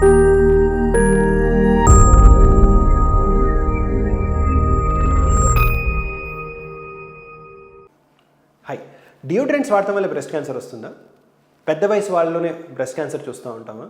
Hi deodorants వాడటం వల్ల breast cancer వస్తుందా? పెద్ద వయసు వాళ్ళలోనే బ్రెస్ట్ క్యాన్సర్ చూస్తూ ఉంటామా?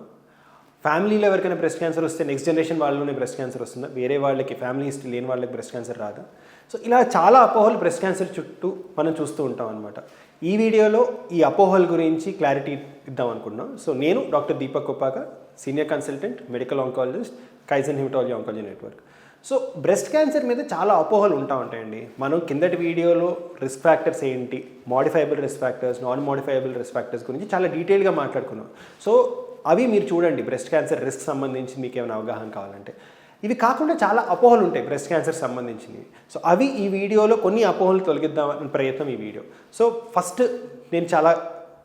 ఫ్యామిలీలో ఎవరికైనా బ్రెస్ట్ క్యాన్సర్ వస్తే నెక్స్ట్ జనరేషన్ వాళ్ళలోనే బ్రెస్ట్ క్యాన్సర్ వస్తుందా? వేరే వాళ్ళకి ఫ్యామిలీ హిస్టరీ లేని వాళ్ళకి బ్రెస్ట్ క్యాన్సర్ రాదా? సో ఇలా చాలా అపోహలు బ్రెస్ట్ క్యాన్సర్ చుట్టూ మనం చూస్తూ ఉంటాం అనమాట ఈ వీడియోలో ఈ అపోహల గురించి క్లారిటీ ఇద్దాం అనుకుంటున్నాం. సో నేను doctor Deepak Koppaka senior consultant medical oncologist Kaizen haematology oncology network so breast cancer మీద చాలా అపోహలు ఉంటా ఉంటాయండి. మనం కిందటి వీడియోలో రిస్క్ ఫ్యాక్టర్స్ ఏంటి modifiable risk factors non modifiable risk factors గురించి చాలా డీటెయిల్గా మాట్లాడుకున్నాం. సో అవి మీరు చూడండి బ్రెస్ట్ క్యాన్సర్ రిస్క్ సంబంధించి మీకు ఏమైనా అవగాహన కావాలంటే. ఇవి కాకుండా చాలా అపోహలు ఉంటాయి బ్రెస్ట్ క్యాన్సర్ సంబంధించినవి. సో అవి ఈ వీడియోలో కొన్ని అపోహలు తొలగిద్దామని ప్రయత్నం ఈ వీడియో. సో ఫస్ట్ నేను చాలా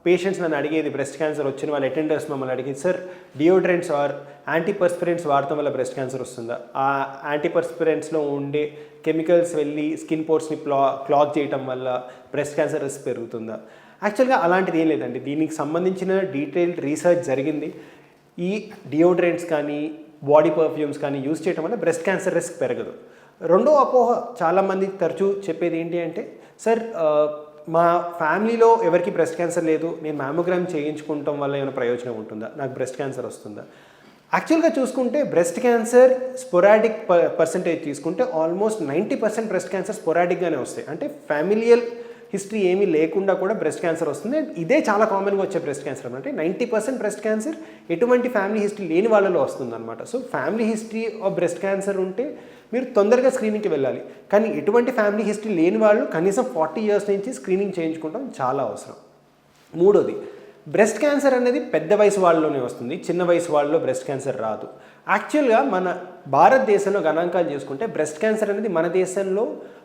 పేషెంట్స్ నన్ను అడిగేది బ్రెస్ట్ క్యాన్సర్ వచ్చిన వాళ్ళ అటెండర్స్ మమ్మల్ని అడిగేది. సార్ డియోడ్రెంట్స్ ఆర్ యాంటీపర్స్పిరెంట్స్ వాడటం వల్ల బ్రెస్ట్ క్యాన్సర్ వస్తుందా? ఆ యాంటీపర్స్పిరెంట్స్లో ఉండే కెమికల్స్ వెళ్ళి స్కిన్ పోర్ట్స్ని ప్లా క్లాత్ చేయటం వల్ల బ్రెస్ట్ క్యాన్సర్ రిస్క్ పెరుగుతుందా? యాక్చువల్గా అలాంటిది ఏం లేదండి. దీనికి సంబంధించిన డీటెయిల్డ్ రీసెర్చ్ జరిగింది. ఈ డియోడ్రెంట్స్ కానీ బాడీ పర్ఫ్యూమ్స్ కానీ యూజ్ చేయడం వల్ల బ్రెస్ట్ క్యాన్సర్ రిస్క్ పెరగదు. రెండో అపోహ చాలామంది తరచూ చెప్పేది ఏంటి అంటే సార్ మా ఫ్యామిలీలో ఎవరికి బ్రెస్ట్ క్యాన్సర్ లేదు నేను మ్యామోగ్రామ్ చేయించుకుంటాం వల్ల ఏమైనా ప్రయోజనం ఉంటుందా? నాకు బ్రెస్ట్ క్యాన్సర్ వస్తుందా? యాక్చువల్గా చూసుకుంటే బ్రెస్ట్ క్యాన్సర్ స్పొరాడిక్ పర్సంటేజ్ తీసుకుంటే almost ninety percent breast cancer స్పొరాడిక్గానే వస్తాయి. అంటే ఫ్యామిలియల్ హిస్టరీ ఏమీ లేకుండా కూడా బ్రెస్ట్ క్యాన్సర్ వస్తుంది. ఇదే చాలా కామన్గా వచ్చే బ్రెస్ట్ క్యాన్సర్ అంటే నైంటీ పర్సెంట్ బ్రెస్ట్ క్యాన్సర్ ఎటువంటి ఫ్యామిలీ హిస్టరీ లేని వాళ్ళలో వస్తుందన్నమాట. So family history of breast cancer ఉంటే మీరు తొందరగా స్క్రీనింగ్కి వెళ్ళాలి. కానీ ఎటువంటి ఫ్యామిలీ హిస్టరీ లేని వాళ్ళు కనీసం ఫార్టీ ఇయర్స్ నుంచి స్క్రీనింగ్ చేయించుకోవడం చాలా అవసరం. మూడోది బ్రెస్ట్ క్యాన్సర్ అనేది పెద్ద వయసు వాళ్ళలోనే వస్తుంది చిన్న వయసు వాళ్ళలో బ్రెస్ట్ క్యాన్సర్ రాదు. యాక్చువల్గా మన భారతదేశంలో గణాంకాలు చేసుకుంటే బ్రెస్ట్ క్యాన్సర్ అనేది మన దేశంలో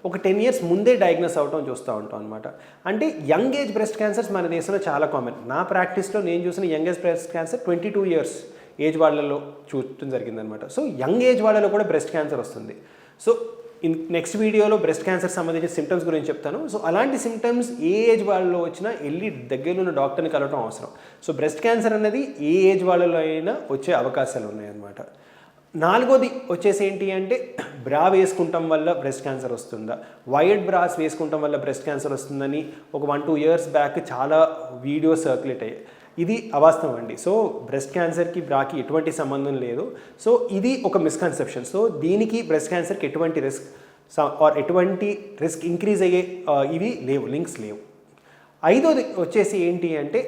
ఒక టెన్ ఇయర్స్ ముందే డయాగ్నోస్ అవటం చూస్తూ ఉంటాం అనమాట అంటే యంగ్ ఏజ్ బ్రెస్ట్ క్యాన్సర్స్ మన దేశంలో చాలా కామన్. నా ప్రాక్టీస్లో నేను చూసిన young age breast cancer twenty two years age వాళ్ళలో చూడటం జరిగిందనమాట సో యంగ్ ఏజ్ వాళ్ళలో కూడా బ్రెస్ట్ క్యాన్సర్ వస్తుంది. సో ఇన్ నెక్స్ట్ వీడియోలో బ్రెస్ట్ క్యాన్సర్ సంబంధించిన సిమ్టమ్స్ గురించి చెప్తాను. సో అలాంటి సిమ్టమ్స్ ఏ ఏజ్ వాళ్ళలో వచ్చినా వెళ్ళి దగ్గరలో ఉన్న డాక్టర్ని కలవడం అవసరం. సో బ్రెస్ట్ క్యాన్సర్ అనేది ఏ ఏజ్ వాళ్ళలో అయినా వచ్చే అవకాశాలు ఉన్నాయన్నమాట. నాలుగోది వచ్చేసి ఏంటి అంటే బ్రా వేసుకుంటాం వల్ల బ్రెస్ట్ క్యాన్సర్ వస్తుందా? వైడ్ బ్రాస్ వేసుకుంటాం వల్ల బ్రెస్ట్ క్యాన్సర్ వస్తుందని ఒక వన్ టూ ఇయర్స్ బ్యాక్ చాలా వీడియోస్ సర్క్యులేట్ అయ్యాయి. ఇది అవాస్తవం అండి. సో బ్రెస్ట్ క్యాన్సర్కి బ్రాకి ఎటువంటి సంబంధం లేదు. సో ఇది ఒక మిస్కన్సెప్షన్ సో దీనికి బ్రెస్ట్ క్యాన్సర్కి ఎటువంటి రిస్క్ ఆర్ ఎటువంటి రిస్క్ ఇంక్రీజ్ అయ్యే ఇవి లేవు లింక్స్ లేవు. ఐదోది వచ్చేసి ఏంటి అంటే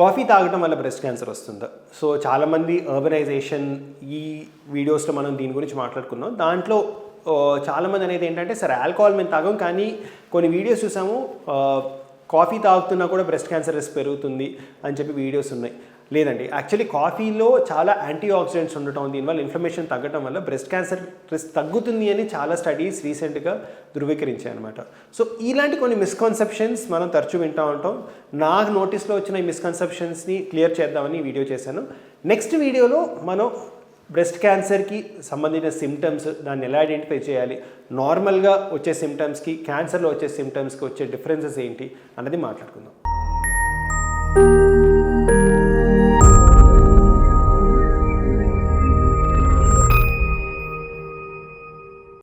కాఫీ తాగడం వల్ల బ్రెస్ట్ క్యాన్సర్ వస్తుందా? సో చాలామంది అర్బనైజేషన్ ఈ వీడియోస్లో మనం దీని గురించి మాట్లాడుకున్నాం. దాంట్లో చాలామంది అనేది ఏంటంటే సరే ఆల్కహాల్ మేము తాగం కానీ కొన్ని వీడియోస్ చూసాము కాఫీ తాగుతున్నా కూడా బ్రెస్ట్ క్యాన్సర్ రిస్క్ పెరుగుతుంది అని చెప్పి వీడియోస్ ఉన్నాయి. లేదండి యాక్చువల్లీ కాఫీలో చాలా యాంటీ ఆక్సిడెంట్స్ ఉండటం దీనివల్ల ఇన్ఫ్లమేషన్ తగ్గడం వల్ల బ్రెస్ట్ క్యాన్సర్ రిస్క్ తగ్గుతుంది అని చాలా స్టడీస్ రీసెంట్గా ధృవీకరించాయి అనమాట సో ఇలాంటి కొన్ని మిస్కన్సెప్షన్స్ మనం తరచూ వింటూ ఉంటాం. నాకు నోటీస్లో వచ్చిన ఈ మిస్కన్సెప్షన్స్ని క్లియర్ చేద్దామని వీడియో చేశాను. నెక్స్ట్ వీడియోలో మనం బ్రెస్ట్ క్యాన్సర్కి సంబంధించిన సిమ్టమ్స్ దాన్ని ఎలా ఐడెంటిఫై చేయాలి? నార్మల్గా వచ్చే సిమ్టమ్స్కి క్యాన్సర్లో వచ్చే సిమ్టమ్స్కి వచ్చే డిఫరెన్సెస్ ఏంటి? అన్నది మాట్లాడుకుందాం.